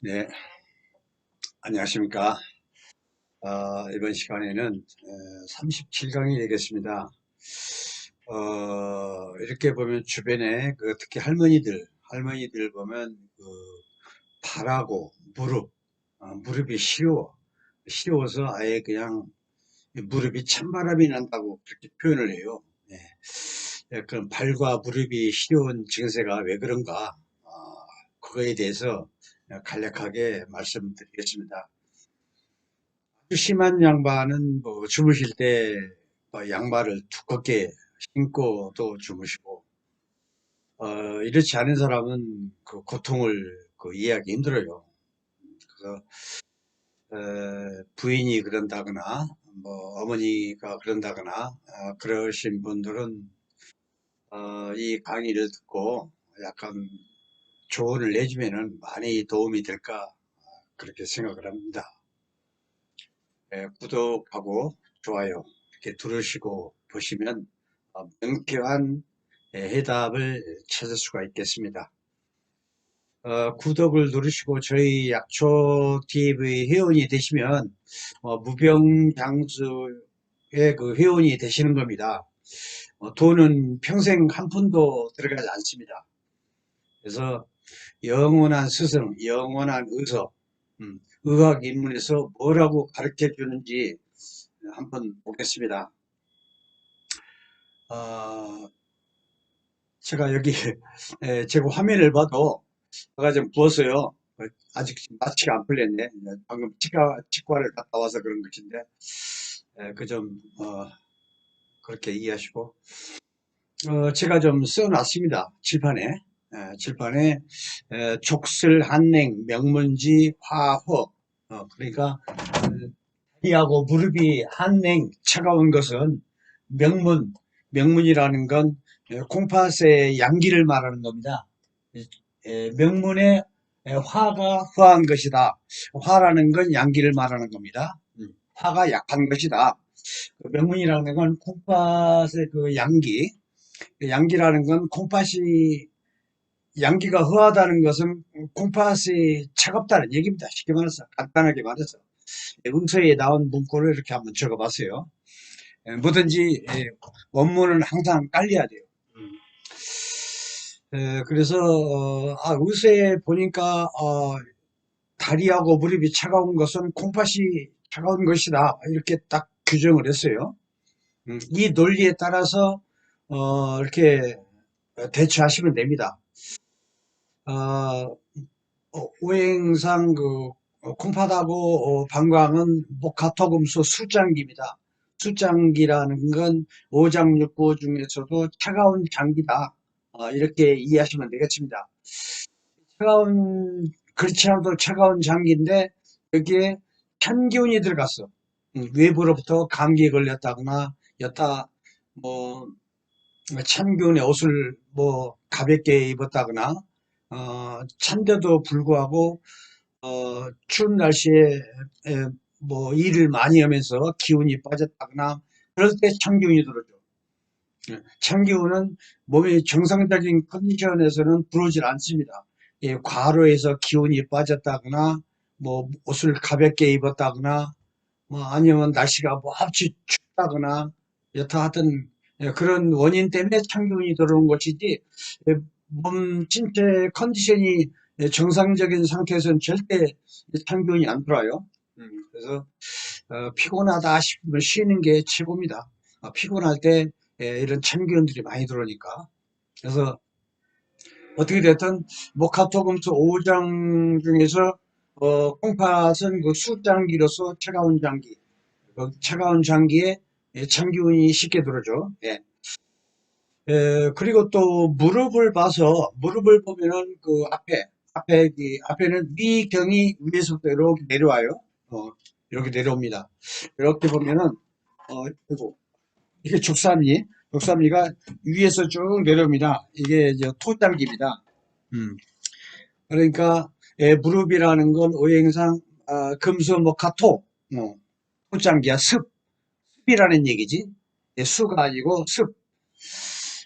네, 안녕하십니까. 어, 이번 시간에는 37강이 되겠습니다. 어, 이렇게 보면 주변에 그 특히 할머니들, 할머니들 보면 그 발하고 무릎, 어, 무릎이 시려워. 시려워서 아예 그냥 무릎이 찬바람이 난다고 그렇게 표현을 해요. 네. 약간 발과 무릎이 시려운 증세가 왜 그런가, 어, 그거에 대해서 간략하게 말씀드리겠습니다. 아주 심한 양반은 뭐 주무실 때뭐 양말을 두껍게 신고 또 주무시고 어, 이렇지 않은 사람은 그 고통을 그 이해하기 힘들어요. 그래서 에, 부인이 그런다거나 뭐 어머니가 그런다거나 어, 그러신 분들은 어, 이 강의를 듣고 약간 조언을 내주면은 많이 도움이 될까 그렇게 생각을 합니다. 예, 구독하고 좋아요 이렇게 들으시고 보시면 어, 명쾌한 예, 해답을 찾을 수가 있겠습니다. 어, 구독을 누르시고 저희 약초 TV 회원이 되시면 어, 무병장수의 그 회원이 되시는 겁니다. 어, 돈은 평생 한 푼도 들어가지 않습니다. 그래서 영원한 스승, 영원한 의서, 음, 의학 입문에서 뭐라고 가르쳐 주는지 한번 보겠습니다. 어, 제가 여기 에, 제가 화면을 봐도 제가 좀 부었어요. 아직 마취가 안 풀렸네. 방금 치과, 치과를 갔다 와서 그런 것인데 그좀 어, 그렇게 이해하시고 어, 제가 좀 써놨습니다. 칠판에 에, 칠판에 에, 족슬, 한냉, 명문지, 화허 어, 그러니까 다리하고 무릎이 한냉 차가운 것은 명문 명문이라는 건 콩팥의 양기를 말하는 겁니다. 에, 명문의 에, 화가 화한 것이다. 화라는 건 양기를 말하는 겁니다. 음, 화가 약한 것이다. 그 명문이라는 건 콩팥의 그 양기, 그 양기라는 건 콩팥이 양기가 허하다는 것은 콩팥이 차갑다는 얘기입니다. 쉽게 말해서 간단하게 말해서 문서에 나온 문구를 이렇게 한번 적어봤어요. 에, 뭐든지 에, 원문은 항상 깔려야 돼요. 에, 그래서 어, 아, 의사에 보니까 어, 다리하고 무릎이 차가운 것은 콩팥이 차가운 것이다 이렇게 딱 규정을 했어요. 음, 이 논리에 따라서 어, 이렇게 대처하시면 됩니다. 어, 어, 오행상 그 어, 콩팥하고 어, 방광은 목화토금수 술장기입니다. 술장기라는 건 오장육부 중에서도 차가운 장기다. 어, 이렇게 이해하시면 되겠습니다. 차가운 그렇지 않아도 차가운 장기인데 여기에 찬 기운이 들어갔어. 음, 외부로부터 감기에 걸렸다거나 여타 뭐찬 기운의 옷을 뭐 가볍게 입었다거나 어, 찬데도 불구하고 어, 추운 날씨에 에, 뭐 일을 많이 하면서 기운이 빠졌다거나 그럴 때 찬기운이 들어오죠. 예, 찬기운은 몸의 정상적인 컨디션에서는 들어오질 않습니다. 예, 과로해서 기운이 빠졌다거나 뭐 옷을 가볍게 입었다거나 뭐 아니면 날씨가 몹시 춥다거나 여타 하여튼 예, 그런 원인 때문에 찬기운이 들어오는 것이지 예, 몸 신체 컨디션이 정상적인 상태에서는 절대 찬기운이 안 들어와요. 음, 그래서 어, 피곤하다 싶으면 쉬는 게 최고입니다. 어, 피곤할 때 예, 이런 찬기운들이 많이 들어오니까 그래서 어떻게 됐든 목화토금수 5장 중에서 어, 콩팥은 그 수장기로서 차가운 장기 그 차가운 장기에 예, 찬기운이 쉽게 들어오죠. 예. 에, 그리고 또 무릎을 봐서 무릎을 보면은 그 앞에 앞에 이 앞에는 위경이 위에서부터 이렇게 내려와요. 어, 이렇게 내려옵니다. 이렇게 보면은 어 이거 이게 죽삼이 죽삼이가 위에서 쭉 내려옵니다. 이게 이제 토장기입니다. 음. 그러니까 에, 무릎이라는 건 오행상 아, 금수 목화 토 어, 토장기야 습 습이라는 얘기지. 예, 수가 아니고 습.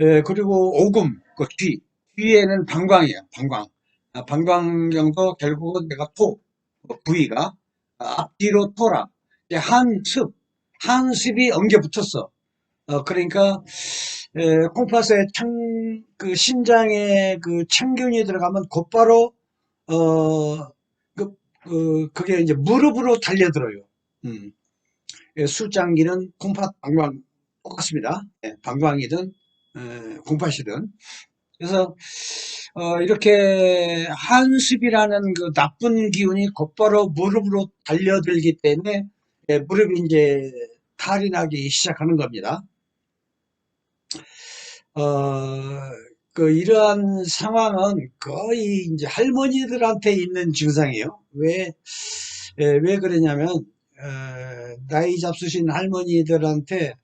에, 그리고 오금, 그 뒤, 뒤에는 방광이에요, 방광. 아, 방광경도 결국은 내가 토, 어, 부위가 아, 앞뒤로 토라. 한습, 한습이 엉겨 붙었어. 어, 그러니까 에, 콩팥에 창, 그 신장에 그 창균이 들어가면 곧바로 어, 그, 그, 그게 이제 무릎으로 달려들어요. 음. 예, 술장기는 콩팥 방광 똑같습니다. 예, 방광이든 에, 콩팥이든. 그래서 어, 이렇게 한습이라는 그 나쁜 기운이 곧바로 무릎으로 달려들기 때문에 예, 무릎이 이제 탈이 나기 시작하는 겁니다. 어, 그 이러한 상황은 거의 이제 할머니들한테 있는 증상이에요. 왜, 예, 왜 그러냐면 어, 나이 잡수신 할머니들한테 예,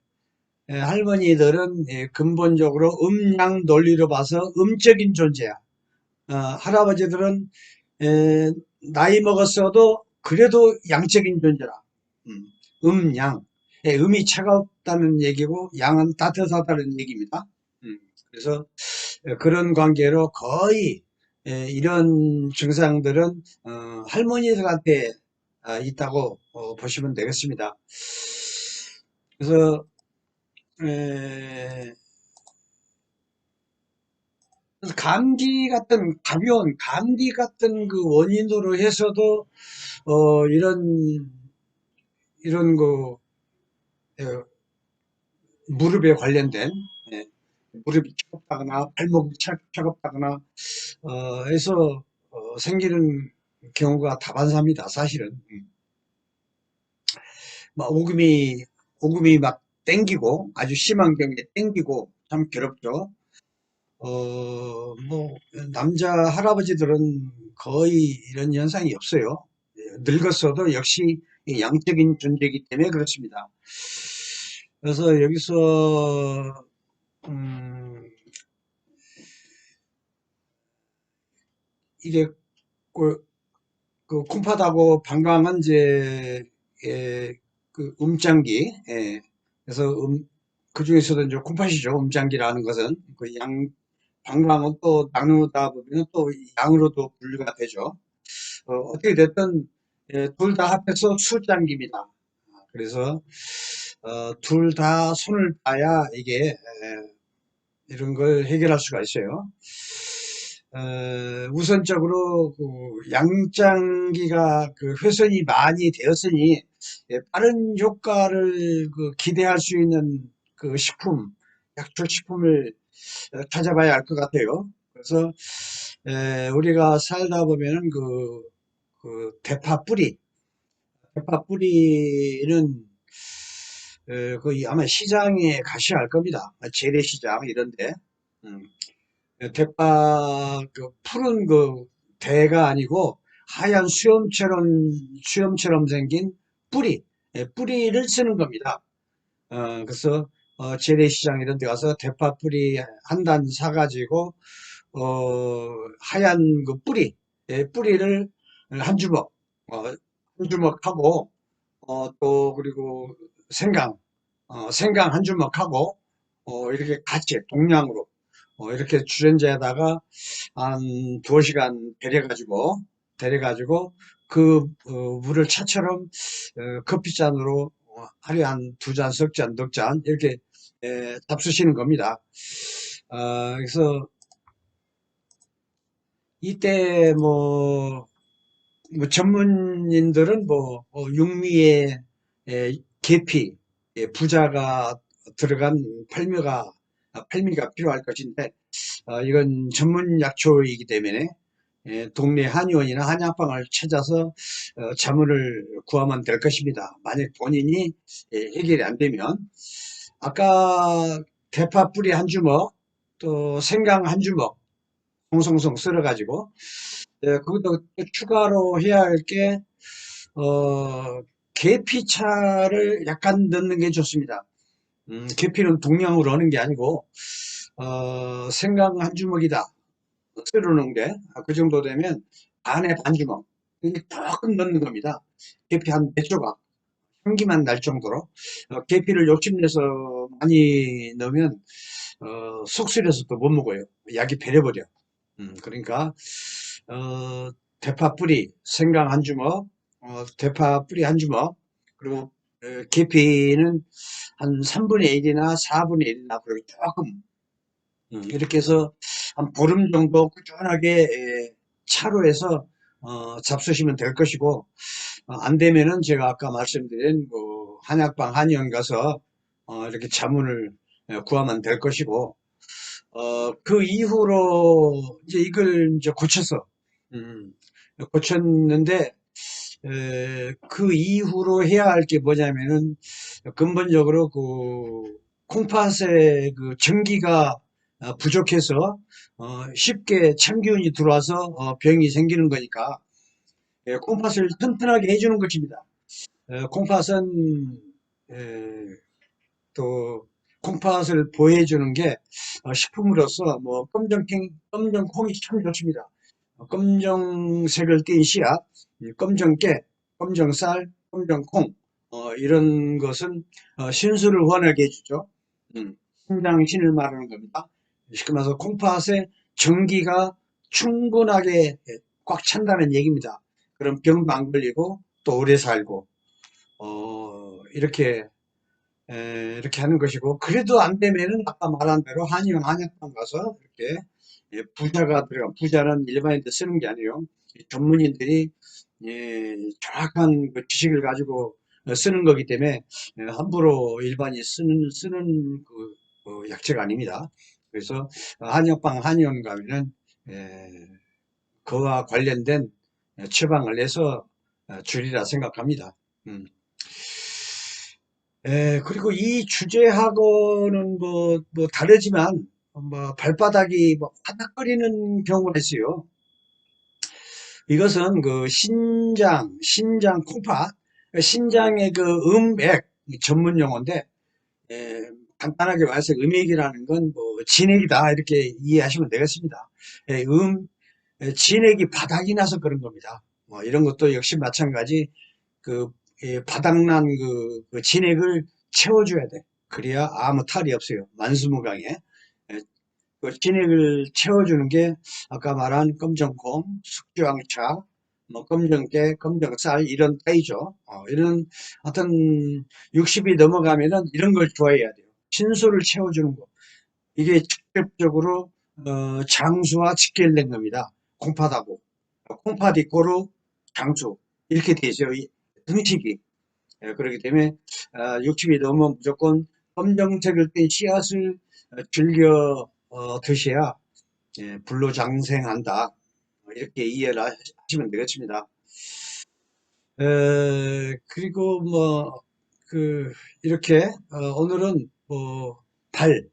할머니들은 예, 근본적으로 음양 논리로 봐서 음적인 존재야. 어, 할아버지들은 에, 나이 먹었어도 그래도 양적인 존재라. 음, 음, 양. 예, 음이 차갑다는 얘기고 양은 따뜻하다는 얘기입니다. 음, 그래서 에, 그런 관계로 거의 에, 이런 증상들은 어, 할머니들한테 아, 있다고 어, 보시면 되겠습니다. 그래서 에, 그래서 감기 같은 가벼운 감기 같은 그 원인으로 해서도 어 이런 이런 그 예, 무릎에 관련된 예, 무릎이 차갑다거나 발목이 차, 차갑다거나 어 해서 어, 생기는 경우가 다반사입니다. 사실은 음. 막 오금이 오금이 막 땡기고 아주 심한 경우에 땡기고 참 괴롭죠. 어, 뭐, 남자 할아버지들은 거의 이런 현상이 없어요. 예, 늙었어도 역시 이 양적인 존재이기 때문에 그렇습니다. 그래서 여기서, 음, 이게, 그, 그 콩팥하고 방광은 이제, 예, 그 음장기, 예, 그래서 음, 그 중에서도 이제 콩팥이죠. 음장기라는 것은 그 양, 방광은 또 나누다 보면 또 양으로도 분류가 되죠. 어, 어떻게 됐든 예, 둘다 합해서 술장기입니다. 그래서 어, 둘 다 손을 봐야 이게 에, 이런 걸 해결할 수가 있어요. 어, 우선적으로 그 양장기가 그 훼손이 많이 되었으니 예, 빠른 효과를 그 기대할 수 있는 그 식품, 약초 식품을 어, 찾아봐야 할 것 같아요. 그래서 에, 우리가 살다 보면은 그, 그 대파 뿌리, 대파 뿌리는 에, 그 아마 시장에 가셔야 할 겁니다. 재래시장 이런데 음, 대파 그 푸른 그 대가 아니고 하얀 수염처럼 수염처럼 생긴 뿌리, 예, 뿌리를 쓰는 겁니다. 어, 그래서 어, 재래시장 이런 데 가서 대파 뿌리 한 단 사가지고 어, 하얀 그 뿌리, 예, 뿌리를 한 주먹, 어, 한 주먹 하고, 어, 또, 그리고 생강, 어, 생강 한 주먹 하고, 어, 이렇게 같이 동량으로, 어, 이렇게 주전자에다가 한 두어 시간 데려가지고, 데려가지고, 그, 어, 물을 차처럼, 어, 커피잔으로 어, 하루에 한 두 잔, 석 잔, 넉 잔, 이렇게, 에, 잡수시는 겁니다. 어, 그래서 이때 뭐, 뭐 전문인들은 뭐 어, 육미에 에, 계피, 예, 부자가 들어간 팔미가 아, 팔미가 필요할 것인데 어, 이건 전문 약초이기 때문에 예, 동네 한의원이나 한약방을 찾아서 어, 자문을 구하면 될 것입니다. 만약 본인이 예, 해결이 안 되면 아까 대파 뿌리 한 주먹 또 생강 한 주먹 송송송 썰어가지고 예, 그것도 또 추가로 해야 할 게, 어, 계피차를 약간 넣는 게 좋습니다. 음, 계피는 동량으로 넣는 게 아니고, 어, 생강 한 주먹이다. 썰어 놓은 게, 아, 그 정도 되면 반에 반 주먹. 이게 조금 넣는 겁니다. 계피 한 몇 조각. 향기만 날 정도로. 어, 계피를 욕심내서 많이 넣으면, 어, 속쓰려서 또 못 먹어요. 약이 배려버려. 음, 그러니까, 어, 대파 뿌리, 생강 한 주먹, 어, 대파 뿌리 한 주먹, 그리고 어, 계피는 한 3분의 1이나 4분의 1이나 그리고 조금 음, 이렇게 해서 한 보름 정도 꾸준하게 에, 차로 해서 어, 잡수시면 될 것이고 어, 안 되면은 제가 아까 말씀드린 그 한약방 한의원 가서 어, 이렇게 자문을 에, 구하면 될 것이고 어, 그 이후로 이제 이걸 이제 고쳐서 음, 고쳤는데 에, 그 이후로 해야 할 게 뭐냐면은 근본적으로 그 콩팥의 그 전기가 어, 부족해서 어, 쉽게 참기운이 들어와서 어, 병이 생기는 거니까 예, 콩팥을 튼튼하게 해주는 것입니다. 어, 콩팥은 에, 또 콩팥을 보호해주는 게 어, 식품으로서 뭐 검정콩, 검정콩이 참 좋습니다. 어, 검정색을 띤 씨앗, 이 검정깨, 검정쌀, 검정콩 어, 이런 것은 어, 신수를 원하게 해주죠. 음, 신장신을 말하는 겁니다. 말해서 콩팥에 전기가 충분하게 꽉 찬다는 얘기입니다. 그럼 병도 안 걸리고 또 오래 살고 어, 이렇게 에, 이렇게 하는 것이고 그래도 안 되면은 아까 말한 대로 한의원 한약방 가서 이렇게 예, 부자가 들어가 부자는 일반인들 쓰는 게 아니에요. 이 전문인들이 예, 정확한 그 지식을 가지고 쓰는 거기 때문에 예, 함부로 일반이 쓰는 쓰는 그 어, 약재가 아닙니다. 그래서 한약방 한의원 가면은 예, 그와 관련된 처방을 내서 어, 주리라 생각합니다. 음. 예, 그리고 이 주제하고는 뭐, 뭐 다르지만, 뭐, 발바닥이 뭐, 화닥거리는 경우가 있어요. 이것은 그 신장, 신장 콩팥, 신장의 그 음액 전문 용어인데, 예, 간단하게 말해서 음액이라는 건 뭐, 진액이다. 이렇게 이해하시면 되겠습니다. 예, 음, 예, 진액이 바닥이 나서 그런 겁니다. 뭐, 이런 것도 역시 마찬가지, 그 예, 바닥난 그, 그 진액을 채워줘야 돼. 그래야 아무 탈이 없어요. 만수무강에. 예, 그 진액을 채워주는 게 아까 말한 검정콩, 숙주황차, 뭐 검정깨, 검정쌀 이런 따이죠. 어, 이런 하여튼 60이 넘어가면은 이런 걸 좋아해야 돼요. 신수를 채워주는 거. 이게 직접적으로 어, 장수와 직결된 겁니다. 콩팥하고 콩팥 이꼬르 장수 이렇게 되죠. 이 등식이 예, 그렇기 때문에 아, 60이 넘으면 무조건 검정색을 띤 씨앗을 어, 즐겨 어, 드셔야 예, 불로장생한다 이렇게 이해를 하시면 되겠습니다. 에, 그리고 뭐 그 이렇게 어, 오늘은 뭐 발,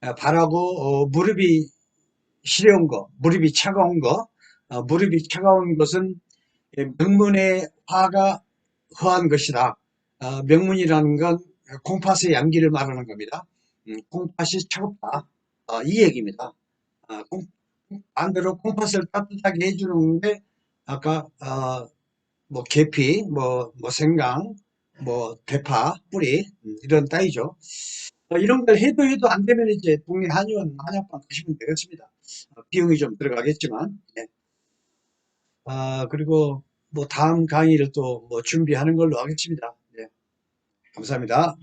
아, 발하고 어, 무릎이 시려운 거, 무릎이 차가운 거, 어, 무릎이 차가운 것은 예, 명문의 화가 허한 것이다. 어, 명문이라는 건 콩팥의 양기를 말하는 겁니다. 음, 콩팥이 차갑다. 어, 이 얘기입니다. 어, 콩, 반대로 콩팥을 따뜻하게 해주는 게 아까 어, 뭐 계피, 뭐, 뭐 생강, 뭐 대파, 뿌리 음, 이런 따위죠. 어, 이런 걸 해도 해도 안 되면 이제 동네 한의원 한약방 가시면 되겠습니다. 어, 비용이 좀 들어가겠지만. 네. 아, 그리고 뭐 다음 강의를 또 뭐 준비하는 걸로 하겠습니다. 네. 감사합니다.